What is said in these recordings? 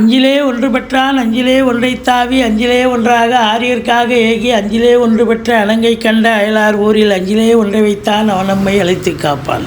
அஞ்சிலே ஒன்று பெற்றான் அஞ்சிலே ஒன்றை தாவி அஞ்சிலே ஒன்றாக ஆரியர்க்காக ஏகி அஞ்சிலே ஒன்று பெற்ற அலங்கை கண்ட அயலார் ஊரில் அஞ்சிலே ஒன்றை வைத்தான் அவன் நம்மை அழைத்து காப்பான்.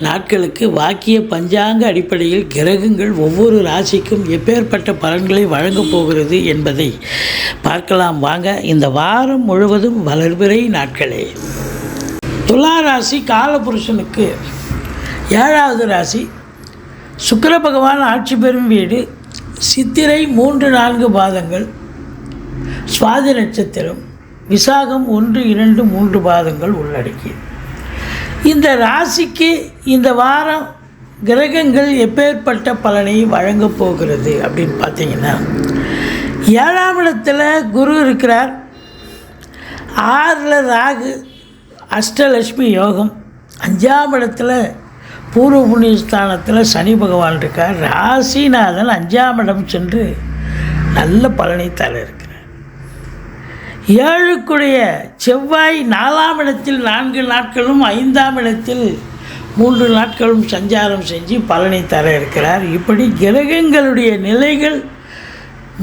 நாட்களுக்கு வாக்கிய பஞ்சாங்க அடிப்படையில் கிரகங்கள் ஒவ்வொரு ராசிக்கும் எப்பேற்பட்ட பலன்களை வழங்கப் போகிறது என்பதை பார்க்கலாம். வாங்க இந்த வாரம் முழுவதும் வளர்பிறை நாட்களே. துலா ராசி காலபுருஷனுக்கு ஏழாவது ராசி. சுக்கர பகவான் ஆட்சி பெறும் வீடு. சித்திரை மூன்று நான்கு பாதங்கள். சுவாதி நட்சத்திரம். விசாகம் ஒன்று இரண்டு மூன்று பாதங்கள் உள்ளடக்கியது. இந்த ராசிக்கு இந்த வாரம் கிரகங்கள் எப்பேற்பட்ட பலனை வழங்கப் போகிறது அப்படின்னு பார்த்தீங்கன்னா ஏழாம் இடத்துல குரு இருக்கிறார். ஆறில் ராகு அஷ்டலட்சுமி யோகம். அஞ்சாம் இடத்துல பூர்வ புண்ணிய ஸ்தானத்தில் சனி பகவான் இருக்கார். ராசிநாதன் அஞ்சாம் இடம் சென்று நல்ல பலனை தர இருக்கு. ஏழுக்குடைய செவ்வாய் நாலாம் இடத்தில் நான்கு நாட்களும் ஐந்தாம் இடத்தில் மூன்று நாட்களும் சஞ்சாரம் செஞ்சு பலனை தர இருக்கிறார். இப்படி கிரகங்களுடைய நிலைகள்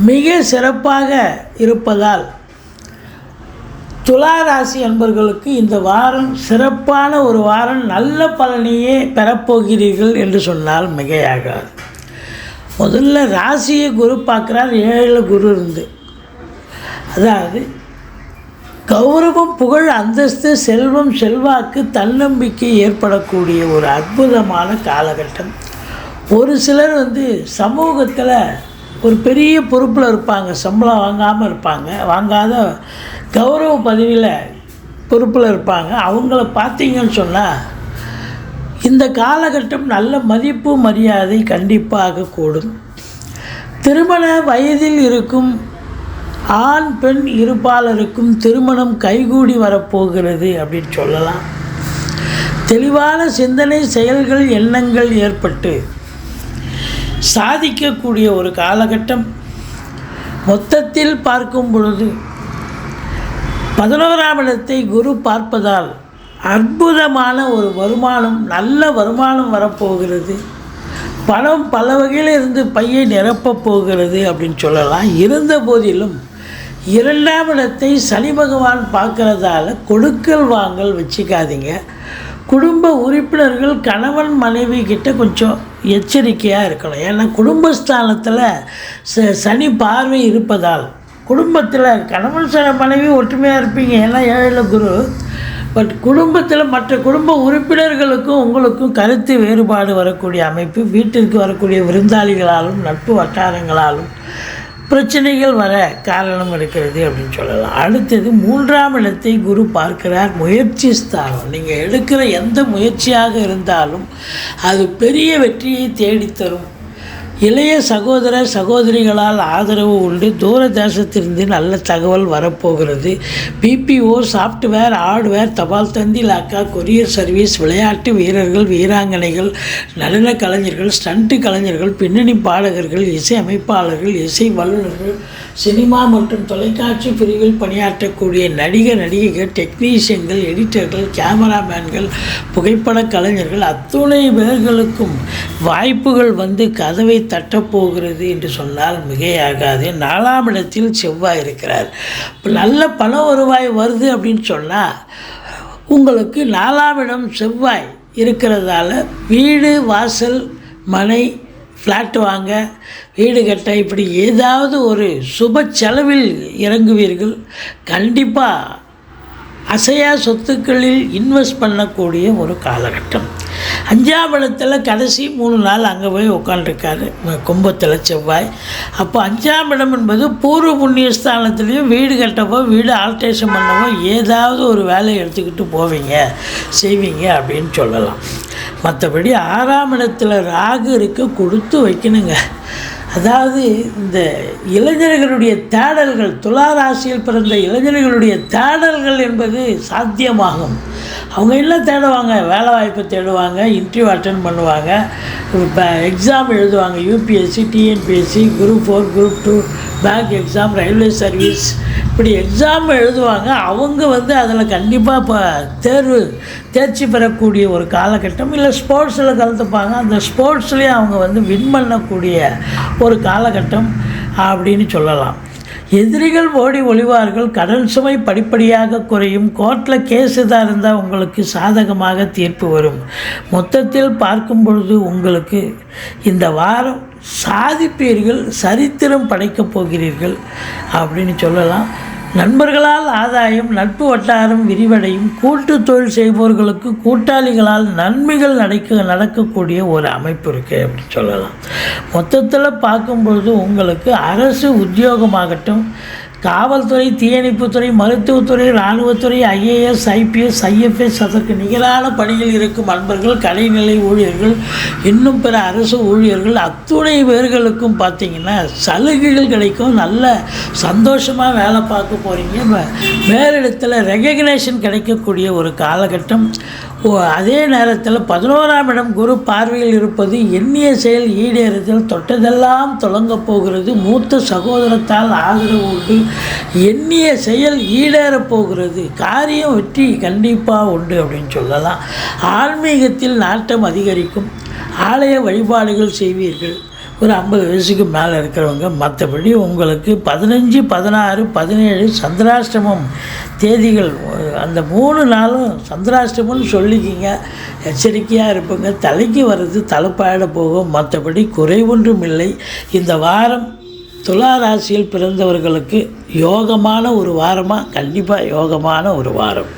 மிக சிறப்பாக இருப்பதால் துலா ராசி அன்பர்களுக்கு இந்த வாரம் சிறப்பான ஒரு வாரம் நல்ல பலனையே பெறப்போகிறீர்கள் என்று சொன்னால் மிகையாகாது. முதல்ல ராசியை குரு பார்க்குறார் ஏழில் குரு இருந்து. அதாவது கௌரவம் புகழ் அந்தஸ்து செல்வம் செல்வாக்கு தன்னம்பிக்கை ஏற்படக்கூடிய ஒரு அற்புதமான காலகட்டம். ஒரு சிலர் வந்து சமூகத்தில் ஒரு பெரிய பொறுப்பில் இருப்பாங்க சம்பளம் வாங்காமல் இருப்பாங்க. வாங்காத கௌரவ பதவியில் பொறுப்பில் இருப்பாங்க. அவங்கள பார்த்தீங்கன்னு சொன்னால் இந்த காலகட்டம் நல்ல மதிப்பு மரியாதை கண்டிப்பாக கூடும். திருமண வயதில் இருக்கும் ஆண் பெண் இருப்பாளருக்கும் திருமணம் கைகூடி வரப்போகிறது அப்படின்னு சொல்லலாம். தெளிவான சிந்தனை செயல்கள் எண்ணங்கள் ஏற்பட்டு சாதிக்கக்கூடிய ஒரு காலகட்டம். மொத்தத்தில் பார்க்கும் பொழுது பதினோராம் இடத்தை குரு பார்ப்பதால் அற்புதமான ஒரு வருமானம் நல்ல வருமானம் வரப்போகிறது. பணம் பல வகையில் இருந்து பையை நிரப்பப் போகிறது அப்படின்னு சொல்லலாம். இருந்த போதிலும் இரண்டாம் இடத்தை சனி பகவான் பார்க்கறதால கொடுக்கல் வாங்கல் வச்சுக்காதீங்க. குடும்ப உறுப்பினர்கள் கணவன் மனைவி கிட்ட கொஞ்சம் எச்சரிக்கையாக இருக்கணும். ஏன்னா குடும்பஸ்தானத்தில் ச சனி பார்வை இருப்பதால் குடும்பத்தில் கணவன் சன மனைவி ஒற்றுமையாக இருப்பீங்க. ஏன்னா ஏழில் குரு. பட் குடும்பத்தில் மற்ற குடும்ப உறுப்பினர்களுக்கும் உங்களுக்கும் கருத்து வேறுபாடு வரக்கூடிய அமைப்பு வீட்டிற்கு வரக்கூடிய விருந்தாளிகளாலும் நட்பு வட்டாரங்களாலும் பிரச்சனைகள் வர காரணம் இருக்கிறது அப்படின்னு சொல்லலாம். அடுத்தது மூன்றாம் இடத்தை குரு பார்க்கிறார் முயற்சி ஸ்தானம் நீங்கள் எடுக்கிற எந்த முயற்சியாக இருந்தாலும் அது பெரிய வெற்றியை தேடித்தரும். இளைய சகோதர சகோதரிகளால் ஆதரவு உண்டு. தூர தேசத்திலிருந்து நல்ல தகவல் வரப்போகிறது. பிபிஓ சாஃப்ட்வேர் ஹார்ட்வேர் தபால் தந்தி லாக்கா கொரியர் சர்வீஸ் விளையாட்டு வீரர்கள் வீராங்கனைகள் நடன கலைஞர்கள் ஸ்டண்ட்டு கலைஞர்கள் பின்னணி பாடகர்கள் இசை அமைப்பாளர்கள் இசை வல்லுநர்கள் சினிமா மற்றும் தொலைக்காட்சி பிரிவில் பணியாற்றக்கூடிய நடிகர் நடிகைகள் டெக்னீஷியன்கள் எடிட்டர்கள் கேமராமேன்கள் புகைப்பட கலைஞர்கள் அத்துணை பேர்களுக்கும் வாய்ப்புகள் வந்து கதவை தட்டப்போகிறது என்று சொன்னால் மிகையாகாது. நாலாம் இடத்தில் செவ்வாய் இருக்கிறார். இப்போ நல்ல பண வருவாய் வருது அப்படின்னு சொன்னால் உங்களுக்கு நாலாம் இடம் செவ்வாய் இருக்கிறதால வீடு வாசல் மனை ஃப்ளாட் வாங்க வீடு கட்ட இப்படி ஏதாவது ஒரு சுப செலவில் இறங்குவீர்கள். கண்டிப்பாக அசையா சொத்துக்களில் இன்வெஸ்ட் பண்ணக்கூடிய ஒரு காலகட்டம். அஞ்சாம் இடத்துல கடைசி மூணு நாள் அங்கே போய் உட்காந்துருக்காரு கும்பத்தில் செவ்வாய். அப்போ அஞ்சாம் இடம் என்பது பூர்வ புண்ணிய ஸ்தானத்துலேயும் வீடு கட்டவோ வீடு ஆல்ட்ரேஷன் பண்ணவோ ஏதாவது ஒரு வேலையை எடுத்துக்கிட்டு போவீங்க செய்வீங்க அப்படின்னு சொல்லலாம். மற்றபடி ஆறாம் இடத்துல ராகு இருக்க கொடுத்து வைக்கணுங்க. அதாவது இந்த இளைஞர்களுடைய தேடல்கள் துலா ராசியில் பிறந்த இளைஞர்களுடைய தேடல்கள் என்பது சாத்தியமாகும். அவங்க எல்லாம் தேடுவாங்க வேலை வாய்ப்பு தேடுவாங்க இன்டர்வியூ அட்டன் பண்ணுவாங்க. இப்போ எக்ஸாம் எழுதுவாங்க UPSC TNPSC group four group two bank exam railway service இப்படி எக்ஸாம் எழுதுவாங்க. அவங்க வந்து அதில் கண்டிப்பாக இப்போ தேர்வு தேர்ச்சி பெறக்கூடிய ஒரு காலகட்டம் இல்லை ஸ்போர்ட்ஸில் கலந்துப்பாங்க. அந்த ஸ்போர்ட்ஸ்லேயும் அவங்க வந்து வின் பண்ணக்கூடிய ஒரு காலகட்டம் அப்படின்னு சொல்லலாம். எதிரிகள் ஓடி ஒளிவார்கள் கடன் சுமை படிப்படியாக குறையும் கோர்ட்டில் கேஸ் எதாக இருந்தால் உங்களுக்கு சாதகமாக தீர்ப்பு வரும். மொத்தத்தில் பார்க்கும் பொழுது உங்களுக்கு இந்த வாரம் சாதிப்பீர்கள் சரித்திரம் படைக்கப் போகிறீர்கள் அப்படின்னு சொல்லலாம். நண்பர்களால் ஆதாயம் நட்பு வட்டாரம் விரிவடையும் கூட்டு தொழில் செய்பவர்களுக்கு கூட்டாளிகளால் நன்மைகள் நடக்க நடக்கக்கூடிய ஒரு அமைப்பு இருக்குது அப்படின்னு சொல்லலாம். மொத்தத்தில் பார்க்கும்பொழுது உங்களுக்கு அரசு உத்தியோகமாகட்டும் காவல்துறை தீயணைப்புத்துறை மருத்துவத்துறை இராணுவத்துறை ஐஏஎஸ் ஐபிஎஸ் ஐஎஃப்எஸ் அதற்கு நிகரான பணியில் இருக்கும் அன்பர்கள் கலைநிலை ஊழியர்கள் இன்னும் பிற அரசு ஊழியர்கள் அத்துணை பேர்களுக்கும் பார்த்திங்கன்னா சலுகைகள் கிடைக்கும். நல்ல சந்தோஷமாக வேலை பார்க்க போகிறீங்க ம- மேலிடத்தில் ரெகக்னேஷன் கிடைக்கக்கூடிய ஒரு காலகட்டம். அதே நேரத்தில் பதினோராம் இடம் குரு பார்வையில் இருப்பது எண்ணிய செயல் ஈடேறுதல் தொட்டதெல்லாம் தொடங்கப் போகிறது மூத்த சகோதரத்தால் ஆதரவு உண்டு எண்ணிய செயல் ஈடேறப் போகிறது காரியம் வெற்றி கண்டிப்பாக உண்டு அப்படின்னு சொல்லலாம். ஆன்மீகத்தில் நாட்டம் அதிகரிக்கும். ஆலய வழிபாடுகள் செய்வீர்கள். ஒரு ஐம்பது வயசுக்கு மேலே இருக்கிறவங்க மற்றபடி உங்களுக்கு பதினஞ்சு பதினாறு பதினேழு சந்திராஷ்டமம் தேதிகள் அந்த மூணு நாளும் சந்திராஷ்டமம்னு சொல்லிக்கிங்க. எச்சரிக்கையாக இருப்பங்க. தலைக்கு வர்றது தலைப்பாயிட போகும். மற்றபடி குறைவொன்றும் இல்லை. இந்த வாரம் துலா ராசியில் பிறந்தவர்களுக்கு யோகமான ஒரு வாரமாக கண்டிப்பாக யோகமான ஒரு வாரம்.